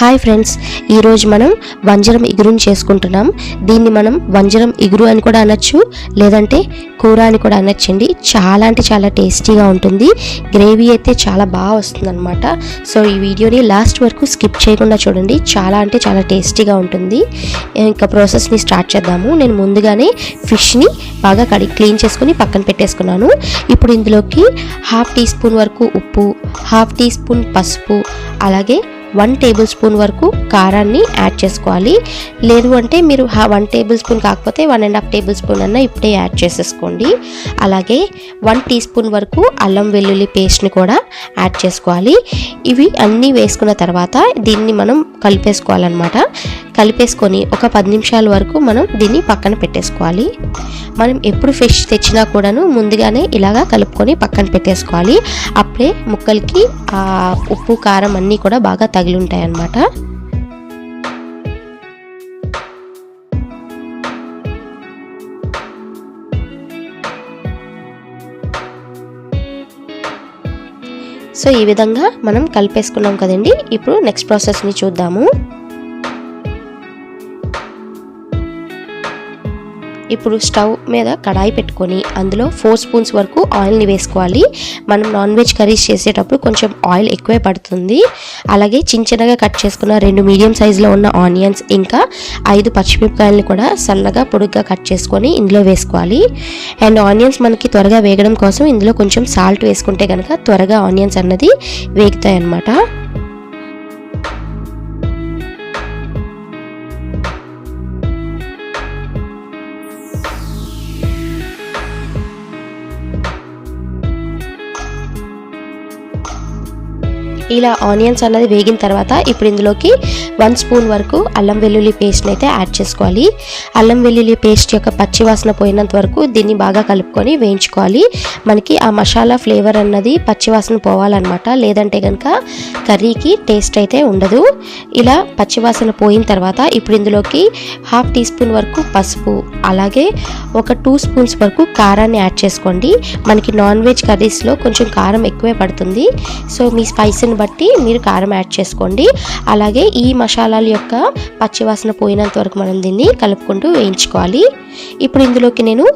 Hi friends ఈరోజు మనం వంజరం ఇగురుని చేసుకుంటున్నాం. దీన్ని మనం వంజరం ఇగురు అని కూడా అనొచ్చు లేదంటే కూర అని కూడా అనొచ్చండి. చాలా అంటే చాలా టేస్టీగా ఉంటుంది. గ్రేవీ అయితే చాలా బాగా వస్తుందన్నమాట. సో ఈ వీడియోని లాస్ట్ వరకు స్కిప్ చేయకుండా చూడండి. చాలా అంటే చాలా టేస్టీగా ఉంటుంది. ఇంకా ప్రాసెస్ని స్టార్ట్ చేద్దాము. నేను ముందుగానే ఫిష్ని బాగా కడిగి క్లీన్ చేసుకుని పక్కన పెట్టేసుకున్నాను. ఇప్పుడు ఇందులోకి హాఫ్ టీ స్పూన్ వరకు ఉప్పు హాఫ్ టీ స్పూన్ పసుపు అలాగే వన్ టేబుల్ స్పూన్ వరకు కారాన్ని యాడ్ చేసుకోవాలి. లేదు అంటే మీరు వన్ టేబుల్ స్పూన్ కాకపోతే one and half tablespoon అన్న ఇప్పుడే యాడ్ చేసేసుకోండి. అలాగే వన్ టీ స్పూన్ వరకు అల్లం వెల్లుల్లి పేస్ట్ని కూడా యాడ్ చేసుకోవాలి. ఇవి అన్నీ వేసుకున్న తర్వాత దీన్ని మనం కలిపేసుకోవాలన్నమాట. కలిపేసుకొని ఒక పది నిమిషాల వరకు మనం దీన్ని పక్కన పెట్టేసుకోవాలి. మనం ఎప్పుడు ఫిష్ తెచ్చినా కూడాను ముందుగానే ఇలాగా కలుపుకొని పక్కన పెట్టేసుకోవాలి. అప్పుడే ముక్కలకి ఆ ఉప్పు కారం అన్నీ కూడా బాగా తగిలి ఉంటాయి అన్నమాట సో ఈ విధంగా మనం కలిపేసుకున్నాం కదండి. ఇప్పుడు నెక్స్ట్ ప్రాసెస్ని చూద్దాము. ఇప్పుడు స్టవ్ మీద కడాయి పెట్టుకొని అందులో ఫోర్ స్పూన్స్ వరకు ఆయిల్ని వేసుకోవాలి. మనం నాన్ వెజ్ కర్రీస్ చేసేటప్పుడు కొంచెం ఆయిల్ ఎక్కువే పడుతుంది. అలాగే చిన్న చిన్నగా కట్ చేసుకున్న రెండు మీడియం సైజులో ఉన్న ఆనియన్స్ ఇంకా ఐదు పచ్చిమిరపకాయలని కూడా సన్నగా పొడుగ్గా కట్ చేసుకొని ఇందులో వేసుకోవాలి. అండ్ ఆనియన్స్ మనకి త్వరగా వేగడం కోసం ఇందులో కొంచెం సాల్ట్ వేసుకుంటే కనుక త్వరగా ఆనియన్స్ అన్నది వేగుతాయి అన్నమాట ఇలా ఆనియన్స్ అన్నది వేగిన తర్వాత ఇప్పుడు ఇందులోకి వన్ స్పూన్ వరకు అల్లం వెల్లుల్లి పేస్ట్ని అయితే యాడ్ చేసుకోవాలి. అల్లం వెల్లుల్లి పేస్ట్ యొక్క పచ్చి వాసన పోయినంత వరకు దీన్ని బాగా కలుపుకొని వేయించుకోవాలి. మనకి ఆ మసాలా ఫ్లేవర్ అన్నది పచ్చి వాసన పోవాలన్నమాట. లేదంటే కనుక కర్రీకి టేస్ట్ అయితే ఉండదు. ఇలా పచ్చి వాసన పోయిన తర్వాత ఇప్పుడు ఇందులోకి హాఫ్ టీ స్పూన్ వరకు పసుపు అలాగే ఒక టూ స్పూన్స్ వరకు కారాన్ని యాడ్ చేసుకోండి. మనకి నాన్ వెజ్ కర్రీస్లో కొంచెం కారం ఎక్కువే పడుతుంది. సో మీ స్పైసీని బట్టి మీరు కారం యాడ్ చేసుకోండి. అలాగే ఈ మసాలాల యొక్క పచ్చివాసన పోయినంత వరకు మనం దీన్ని కలుపుకుంటూ వేయించుకోవాలి. ఇప్పుడు ఇందులోకి నేను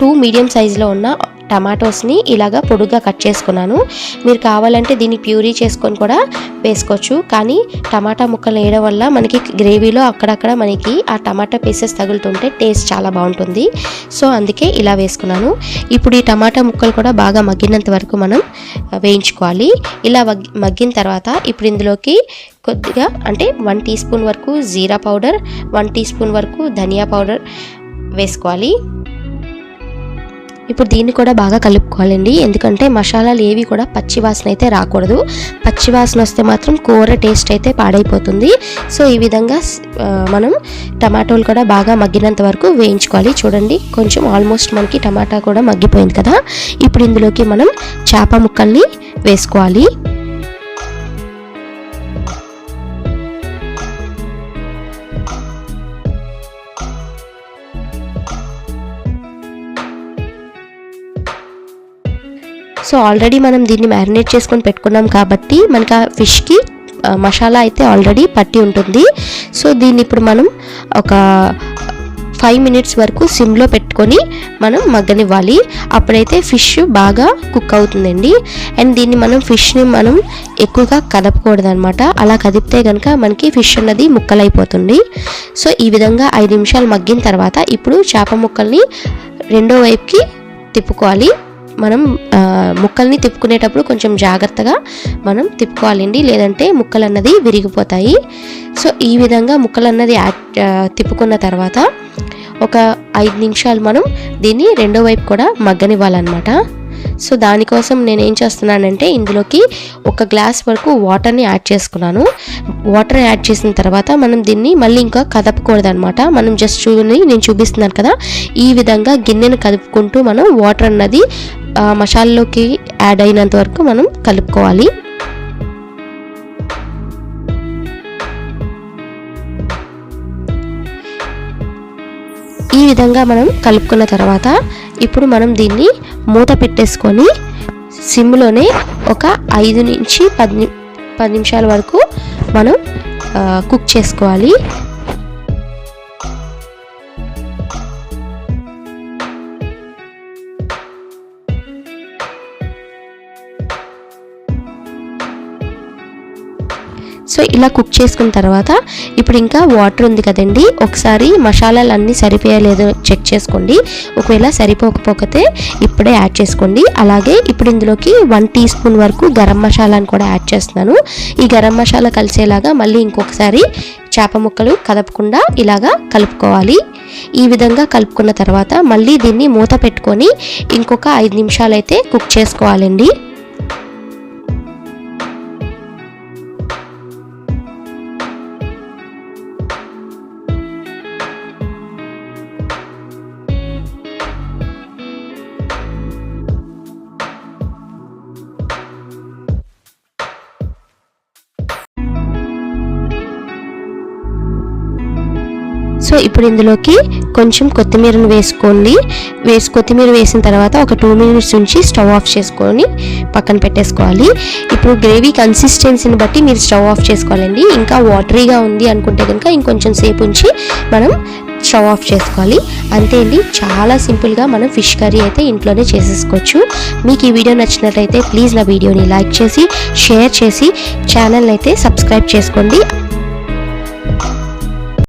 టూ మీడియం సైజులో ఉన్న టమాటోస్ని ఇలాగా పొడుగ్గా కట్ చేసుకున్నాను. మీరు కావాలంటే దీన్ని ప్యూరీ చేసుకొని కూడా వేసుకోవచ్చు. కానీ టమాటా ముక్కలు వేయడం వల్ల మనకి గ్రేవీలో అక్కడక్కడ మనకి ఆ టమాటా పీసెస్ తగులుతుంటే టేస్ట్ చాలా బాగుంటుంది. సో అందుకే ఇలా వేసుకున్నాను. ఇప్పుడు ఈ టమాటా ముక్కలు కూడా బాగా మగ్గినంత వరకు మనం వేయించుకోవాలి. ఇలా మగ్గిన తర్వాత ఇప్పుడు ఇందులోకి కొద్దిగా అంటే వన్ టీ స్పూన్ వరకు jeera powder one teaspoon వరకు ధనియా పౌడర్ వేసుకోవాలి. ఇప్పుడు దీన్ని కూడా బాగా కలుపుకోవాలండి. ఎందుకంటే మసాలాలు ఏవి కూడా పచ్చి వాసన అయితే రాకూడదు. పచ్చి వాసన వస్తే మాత్రం కూర టేస్ట్ అయితే పాడైపోతుంది. సో ఈ విధంగా మనం టమాటోలు కూడా బాగా మగ్గినంత వరకు వేయించుకోవాలి. చూడండి కొంచెం ఆల్మోస్ట్ మనకి టమాటా కూడా మగ్గిపోయింది కదా. ఇప్పుడు ఇందులోకి మనం చేప ముక్కల్ని వేసుకోవాలి. సో ఆల్రెడీ మనం దీన్ని మ్యారినేట్ చేసుకొని పెట్టుకున్నాం కాబట్టి మనకి ఆ ఫిష్కి మసాలా అయితే ఆల్రెడీ పట్టి ఉంటుంది. సో దీన్ని ఇప్పుడు మనం ఒక ఫైవ్ మినిట్స్ వరకు సిమ్లో పెట్టుకొని మనం మగ్గనివ్వాలి. అప్పుడైతే ఫిష్ బాగా కుక్ అవుతుందండి. అండ్ దీన్ని మనం ఫిష్ని మనం ఎక్కువగా కదపకూడదు అనమాట అలా కదిపితే కనుక మనకి ఫిష్ అన్నది ముక్కలైపోతుంది. సో ఈ విధంగా ఐదు నిమిషాలు మగ్గిన తర్వాత ఇప్పుడు చేప ముక్కల్ని రెండో వైపుకి తిప్పుకోవాలి. మనం ముక్కల్ని తిప్పుకునేటప్పుడు కొంచెం జాగ్రత్తగా మనం తిప్పుకోవాలండి. లేదంటే ముక్కలు అన్నది విరిగిపోతాయి. సో ఈ విధంగా ముక్కలు అన్నది యాడ్ తిప్పుకున్న తర్వాత ఒక ఐదు నిమిషాలు మనం దీన్ని రెండో వైపు కూడా మగ్గనివ్వాలన్నమాట. సో దానికోసం నేను ఏం చేస్తున్నానంటే ఇందులోకి ఒక గ్లాస్ వరకు వాటర్ని యాడ్ చేసుకున్నాను. వాటర్ యాడ్ చేసిన తర్వాత మనం దీన్ని మళ్ళీ ఇంకా కదపకూడదు అనమాట మనం జస్ట్ చూని నేను చూపిస్తున్నాను కదా. ఈ విధంగా గిన్నెను కదుపుకుంటూ మనం వాటర్ అన్నది మసాల్లోకి యాడ్ అయినంత వరకు మనం కలుపుకోవాలి. ఈ విధంగా మనం కలుపుకున్న తర్వాత ఇప్పుడు మనం దీన్ని మూత పెట్టేసుకొని సిమ్లోనే ఒక ఐదు నుంచి పది పది నిమిషాల వరకు మనం కుక్ చేసుకోవాలి. సో ఇలా కుక్ చేసుకున్న తర్వాత ఇప్పుడు ఇంకా వాటర్ ఉంది కదండి ఒకసారి మసాలాలు అన్నీ సరిపోయలేదో చెక్ చేసుకోండి. ఒకవేళ సరిపోకపోతే ఇప్పుడే యాడ్ చేసుకోండి. అలాగే ఇప్పుడు ఇందులోకి వన్ టీ స్పూన్ వరకు గరం మసాలాను కూడా యాడ్ చేస్తున్నాను. ఈ గరం మసాలా కలిసేలాగా మళ్ళీ ఇంకొకసారి చేప ముక్కలు కదపకుండా ఇలాగా కలుపుకోవాలి. ఈ విధంగా కలుపుకున్న తర్వాత మళ్ళీ దీన్ని మూత పెట్టుకొని ఇంకొక ఐదు నిమిషాలు అయితే కుక్ చేసుకోవాలండి. సో ఇప్పుడు ఇందులోకి కొంచెం కొత్తిమీరను వేసుకోండి. వేసి కొత్తిమీర వేసిన తర్వాత ఒక టూ మినిట్స్ ఉంచి స్టవ్ ఆఫ్ చేసుకొని పక్కన పెట్టేసుకోవాలి. ఇప్పుడు గ్రేవీ కన్సిస్టెన్సీని బట్టి మీరు స్టవ్ ఆఫ్ చేసుకోవాలండి. ఇంకా వాటరీగా ఉంది అనుకుంటే కనుక ఇంకొంచెం సేపు ఉంచి మనం స్టవ్ ఆఫ్ చేసుకోవాలి. అంతే అండి. చాలా సింపుల్గా మనం ఫిష్ కర్రీ అయితే ఇంట్లోనే చేసేసుకోవచ్చు. మీకు ఈ వీడియో నచ్చినట్లయితే ప్లీజ్ నా వీడియోని లైక్ చేసి షేర్ చేసి ఛానల్ అయితే సబ్స్క్రైబ్ చేసుకోండి.